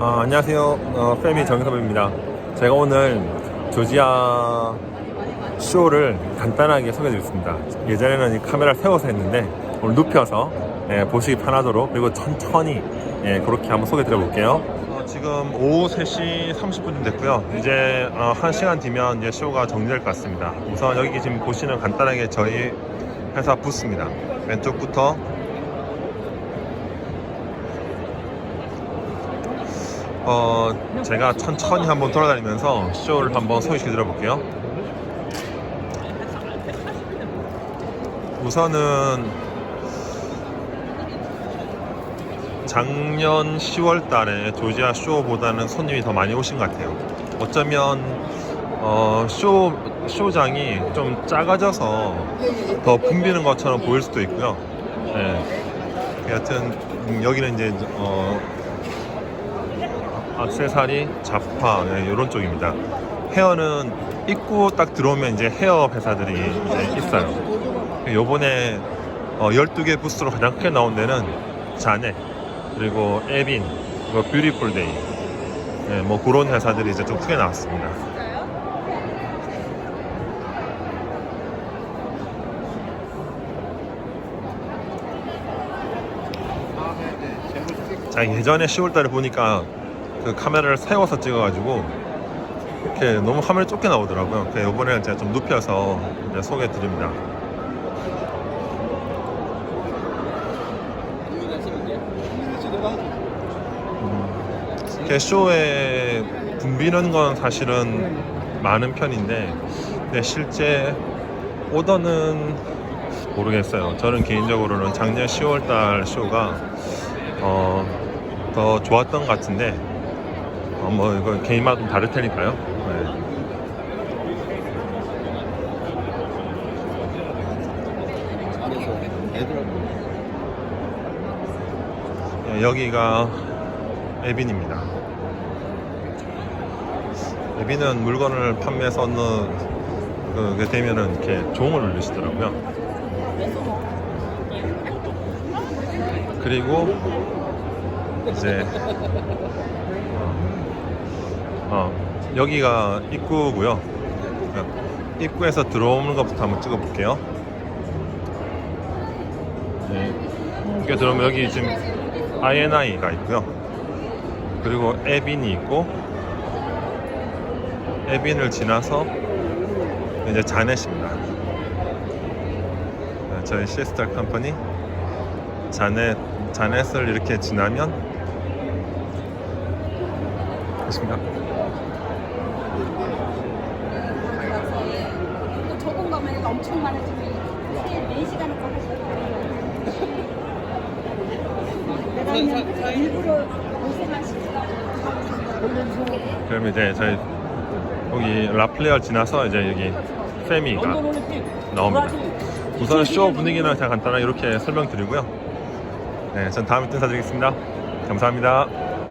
아, 안녕하세요. 어, 페미 정섭입니다. 제가 오늘 조지아 쇼를 간단하게 소개해드리겠습니다. 예전에는 이 카메라를 세워서 했는데 오늘 눕혀서 예, 보시기 편하도록 그리고 천천히 예, 그렇게 한번 소개해드려볼게요. 어, 지금 오후 3시 30분쯤 됐고요. 이제 어, 1시간 뒤면 이제 쇼가 정리될 것 같습니다. 우선 여기 지금 보시는 간단하게 저희 회사 부스입니다. 왼쪽부터 어, 제가 천천히 한번 돌아다니면서 쇼를 한번 소개시켜 드려볼게요. 우선은 작년 10월 달에 조지아 쇼보다는 손님이 더 많이 오신 것 같아요. 어쩌면 어, 쇼, 쇼장이 좀 작아져서 더 붐비는 것처럼 보일 수도 있고요. 네. 여하튼 음, 여기는 이제 어, 악세사리, 잡화 이런 쪽입니다. 헤어는 입구 딱 들어오면 이제 헤어 회사들이 이제 있어요. 요번에 어, 12개 부스로 가장 크게 나온 데는 자네 그리고 에빈 그리고 뷰티풀 데이 네, 뭐 그런 회사들이 이제 좀 크게 나왔습니다. 자 예전에 10월달에 보니까 그 카메라를 세워서 찍어가지고 이렇게 너무 화면이 좁게 나오더라고요. 그래서 이번에는 제가 좀 눕혀서 이제 소개해 드립니다. 이렇게 쇼에 붐비는 건 사실은 많은 편인데 근데 실제 오더는 모르겠어요. 저는 개인적으로는 작년 10월달 쇼가 어, 더 좋았던 것 같은데 어, 뭐 이거 개인마다 좀 다를 테니까요. 네. 네, 여기가 에빈입니다. 에빈은 물건을 판매해서 어느 그게 되면은 이렇게 종을 울리시더라고요. 그리고 이제 여기가 입구고요. 입구에서 들어오는 것부터 한번 찍어볼게요. 네. 이렇게 들어오면 여기 지금 INI가 있고요. 그리고 에빈이 있고 에빈을 지나서 이제 자넷입니다. 네, 저희 시스터 컴퍼니 자넷 자넷을 이렇게 지나면 됐습니다. 또 좁은 거면 엄청 많아지고 4시간을 걸으시고 내가 일부러 고생하시니까 그럼 이제 저희 여기 라플레어 지나서 이제 여기 페미가 나옵니다. 우선 쇼 분위기는 그냥 간단하게 이렇게 설명드리고요. 네, 전 다음에 또 인사드리겠습니다. 감사합니다.